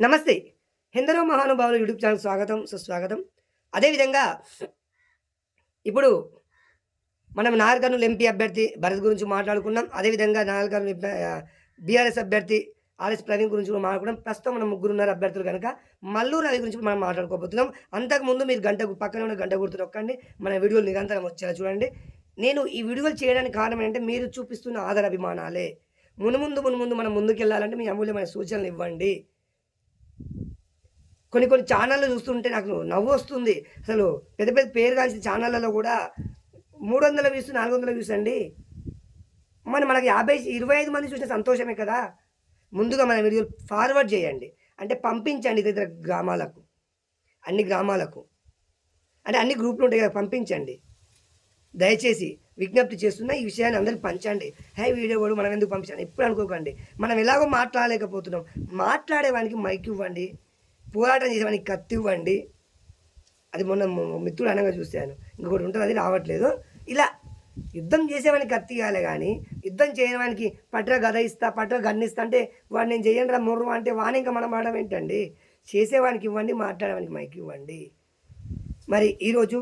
నమస్తే. ఎందరో మహానుభావులు యూట్యూబ్ ఛానల్ స్వాగతం సుస్వాగతం. అదేవిధంగా ఇప్పుడు మనం నాగర్కర్నూలు ఎంపీ అభ్యర్థి భరత్ గురించి మాట్లాడుకున్నాం. అదేవిధంగా నాగర్కర్నూలు బీఆర్ఎస్ అభ్యర్థి ఆర్ఎస్ ప్రవీణ్ గురించి కూడా మాట్లాడుకున్నాం. ప్రస్తుతం మనం ముగ్గురు ఉన్నారు అభ్యర్థులు కనుక. మల్లూరు రవి గురించి మనం మాట్లాడుకోబోతున్నాం. అంతకుముందు మీరు గంట పక్కన ఉన్న గంట గుర్తు నొక్కండి మన వీడియోలు నిరంతరం వచ్చేలా చూడండి. నేను ఈ వీడియోలు చేయడానికి కారణం ఏంటంటే మీరు చూపిస్తున్న ఆదర అభిమానాలే. మునుముందు మునుముందు మనం ముందుకెళ్ళాలంటే మీ అమూల్యమైన సూచనలు ఇవ్వండి. కొన్ని కొన్ని ఛానళ్ళు చూస్తుంటే నాకు నవ్వు వస్తుంది. అసలు పెద్ద పెద్ద పేరు కాల్సిన ఛానళ్ళలో కూడా మూడు వందల వ్యూస్ నాలుగు వందల వ్యూస్ అండి. మరి మనకి యాభై ఇరవై ఐదు మంది చూసిన సంతోషమే కదా? ముందుగా మన వీడియో ఫార్వర్డ్ చేయండి. అంటే పంపించండి ఇతర గ్రామాలకు. అన్ని గ్రామాలకు. అంటే అన్ని గ్రూపులు ఉంటాయి కదా పంపించండి. దయచేసి విజ్ఞప్తి చేస్తున్నా ఈ విషయాన్ని అందరికి పంచండి. హే వీడియో కూడా మనం ఎందుకు పంపించాలి? ఎప్పుడు అనుకోకండి. మనం ఎలాగో మాట్లాడలేకపోతున్నాం. మాట్లాడేవానికి మైక్ ఇవ్వండి. పోరాటం చేసేవానికి కత్తి ఇవ్వండి. అది మొన్న మిత్రుడు అనగా చూశాను. ఇంకొకటి ఉంటుంది అది రావట్లేదు. ఇలా యుద్ధం చేసేవానికి కత్తి ఇవ్వాలి కానీ యుద్ధం చేయడానికి పట్ర గద ఇస్తా పట్ర గన్నిస్తా అంటే వాడు నేను చేయండి రా ముర్రు అంటే వాని ఇంకా మనం ఆడడం ఏంటండి? చేసేవానికి ఇవ్వండి మాట్లాడేవానికి మైక్ ఇవ్వండి. మరి ఈరోజు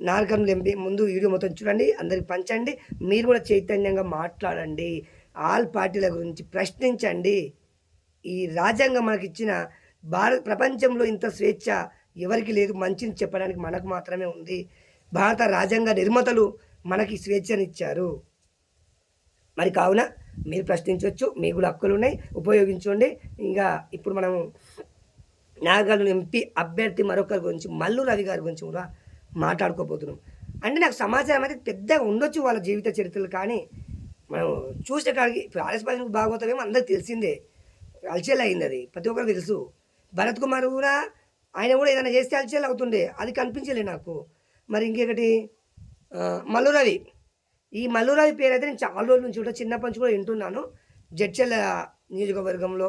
నాలుగం లెంపి ముందు వీడియో మొత్తం చూడండి అందరికి పంచండి మీరు కూడా చైతన్యంగా మాట్లాడండి. ఆల్ పార్టీల గురించి ప్రశ్నించండి. ఈ రాజ్యాంగం మనకి ఇచ్చిన భారత ప్రపంచంలో ఇంత స్వేచ్ఛ ఎవరికి లేదు మంచిని చెప్పడానికి మనకు మాత్రమే ఉంది. భారత రాజ్యాంగ నిర్మాతలు మనకి స్వేచ్ఛనిచ్చారు. మరి కావున మీరు ప్రశ్నించవచ్చు మీకు కూడా హక్కులు ఉన్నాయి ఉపయోగించుకోండి ఇంకా ఇప్పుడు మనం నాగర్జున ఎంపీ అభ్యర్థి మరొకరి గురించి మల్లు రవి గారి గురించి కూడా మాట్లాడుకోబోతున్నాం. అంటే నాకు సమాచారం అయితే పెద్దగా ఉండొచ్చు వాళ్ళ జీవిత చరిత్రలు కానీ మనం చూసే కాడికి ఇప్పుడు ఆర్ఎస్ పది అందరికి తెలిసిందే. అలచేలా అయింది అది. ప్రతి ఒక్కరికి తెలుసు. భరత్ కుమార్ కూడా ఆయన కూడా ఏదైనా చేస్తే అలచేలా అవుతుండే. అది కనిపించలే నాకు. మరి ఇంకొకటి మల్లురవి ఈ మల్లురవి పేరు అయితే నేను చాలా రోజుల నుంచి కూడా చిన్నప్పటి నుంచి కూడా వింటున్నాను. జడ్చల్ నియోజకవర్గంలో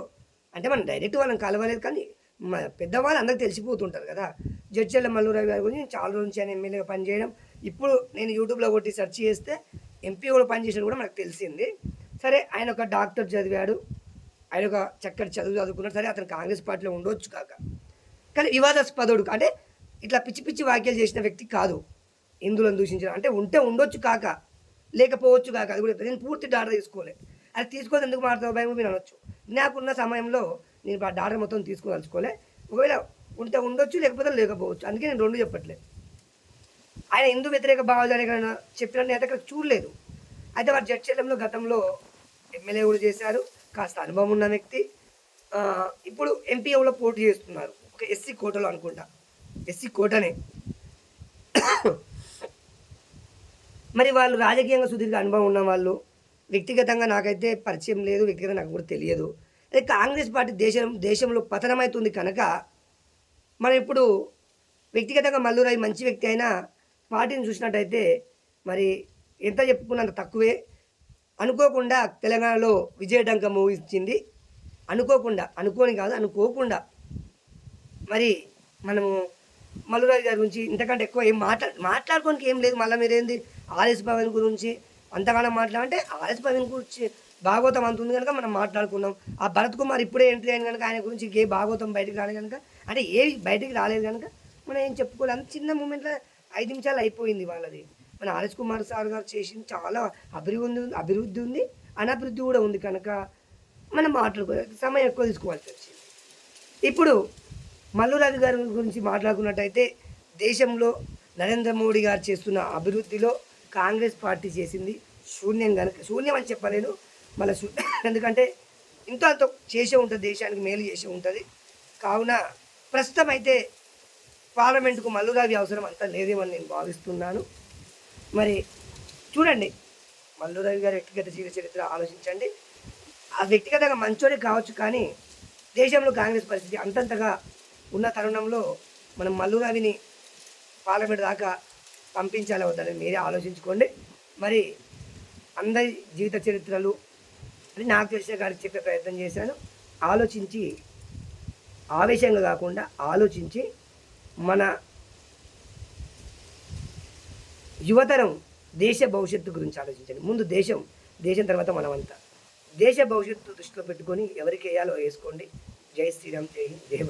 అంటే మనం డైరెక్ట్ వాళ్ళని కలవలేదు కానీ మా పెద్దవాళ్ళు అందరూ తెలిసిపోతుంటారు కదా. జడ్చల మల్లురావి గారి గురించి నేను చాలా రోజుల నుంచి ఆయన ఎమ్మెల్యేగా పనిచేయడం. ఇప్పుడు నేను యూట్యూబ్లో కొట్టి సెర్చ్ చేస్తే ఎంపీ కూడా పనిచేసినట్టు కూడా మనకు తెలిసింది. సరే ఆయన ఒక డాక్టర్ చదివాడు. ఆయన ఒక చక్కటి చదువు చదువుకున్నాడు. సరే అతను కాంగ్రెస్ పార్టీలో ఉండొచ్చు కాక. కానీ వివాదాస్పదుడు అంటే ఇట్లా పిచ్చి పిచ్చి వ్యాఖ్యలు చేసిన వ్యక్తి కాదు. హిందువులను దూషించడం అంటే ఉంటే ఉండొచ్చు కాక లేకపోవచ్చు కాక అది కూడా నేను పూర్తి డాటా తీసుకోలే. అది తీసుకోవాలి ఎందుకు మాట్లాడతావు భయం మీరు అనొచ్చు. నాకున్న సమయంలో నేను ఆ డాటా మొత్తం తీసుకోదలుచుకోలే. ఒకవేళ ఉంటే ఉండొచ్చు లేకపోతే లేకపోవచ్చు. అందుకే నేను రెండు చెప్పట్లేదు ఆయన హిందూ వ్యతిరేక భావాలు చెప్పినట్టు నేను అక్కడ చూడలేదు. అయితే వారు జడ్చర్లంలో గతంలో ఎమ్మెల్యే కూడా చేశారు. కాస్త అనుభవం ఉన్న వ్యక్తి ఇప్పుడు ఎంపీ పోటీ చేస్తున్నారు. ఒక ఎస్సీ కోటలో అనుకుంటా. ఎస్సీ కోటనే. మరి వాళ్ళు రాజకీయంగా సుదీర్ఘ అనుభవం ఉన్న వాళ్ళు వ్యక్తిగతంగా నాకైతే పరిచయం లేదు వ్యక్తిగతంగా నాకు కూడా తెలియదు. అదే కాంగ్రెస్ పార్టీ దేశం దేశంలో పతనమవుతుంది కనుక మనం ఇప్పుడు వ్యక్తిగతంగా మల్లూరాయి మంచి వ్యక్తి అయినా పార్టీని చూసినట్టయితే మరి ఎంత చెప్పుకున్నంత తక్కువే. అనుకోకుండా తెలంగాణలో విజయడంక మూవీ ఇచ్చింది అనుకోకుండా అనుకోని కాదు అనుకోకుండా. మరి మనము మల్లురాజు గారి గురించి ఇంతకంటే ఎక్కువ ఏం మాట్లా మాట్లాడుకోనికి ఏం లేదు. మళ్ళీ మీరేంది ఆర్ఎస్ భవన్ గురించి అంతగానో మాట్లాడంటే ఆర్ఎస్ భవన్ గురించి భాగవతం అంత ఉంది కనుక మనం మాట్లాడుకున్నాం ఆ భరత్ కుమార్ ఇప్పుడే ఎంట్రీ అయిన కనుక ఆయన గురించి ఏ భాగవతం బయటికి రాలేదు కనుక అంటే ఏ బయటికి రాలేదు కనుక మనం ఏం చెప్పుకోలేదు అంత చిన్న మూమెంట్లో ఐదు నిమిషాలు అయిపోయింది వాళ్ళది. మన ఆర్ఎస్ కుమార్ సార్ గారు చేసింది చాలా అభివృద్ధి ఉంది అభివృద్ధి ఉంది అనభివృద్ధి కూడా ఉంది కనుక మనం మాట్లాడుకోవాలి సమయం ఎక్కువ తీసుకోవాల్సి వచ్చింది. ఇప్పుడు మల్లురాజు గారి గురించి మాట్లాడుకున్నట్టయితే దేశంలో నరేంద్ర మోడీ గారు చేస్తున్న అభివృద్ధిలో కాంగ్రెస్ పార్టీ చేసింది శూన్యం కనుక శూన్యం అని చెప్పలేను మళ్ళీ ఎందుకంటే ఇంత అంత చేసే ఉంటుంది దేశానికి మేలు చేసే ఉంటుంది. కావున ప్రస్తుతం అయితే పార్లమెంటుకు మల్లురావి అవసరం అంత లేదేమని నేను భావిస్తున్నాను. మరి చూడండి మల్లు రవి గారి వ్యక్తిగత జీవిత చరిత్ర ఆలోచించండి. ఆ వ్యక్తిగతంగా మంచోడే కావచ్చు కానీ దేశంలో కాంగ్రెస్ పరిస్థితి అంతంతగా ఉన్న తరుణంలో మనం మల్లు రవిని పార్లమెంట్ దాకా పంపించాలి వద్దని మీరే ఆలోచించుకోండి. మరి అందరి జీవిత చరిత్రలు అని నాకు తెలిసిన గారికి చెప్పే ప్రయత్నం చేశాను. ఆలోచించి ఆవేశంగా కాకుండా ఆలోచించి మన యువతరం దేశ భవిష్యత్తు గురించి ఆలోచించండి. ముందు దేశం దేశం తర్వాత మనమంతా. దేశ భవిష్యత్తు దృష్టిలో పెట్టుకొని ఎవరికి వేయాలో వేసుకోండి. జై శ్రీరామ్ జై హింద్ జై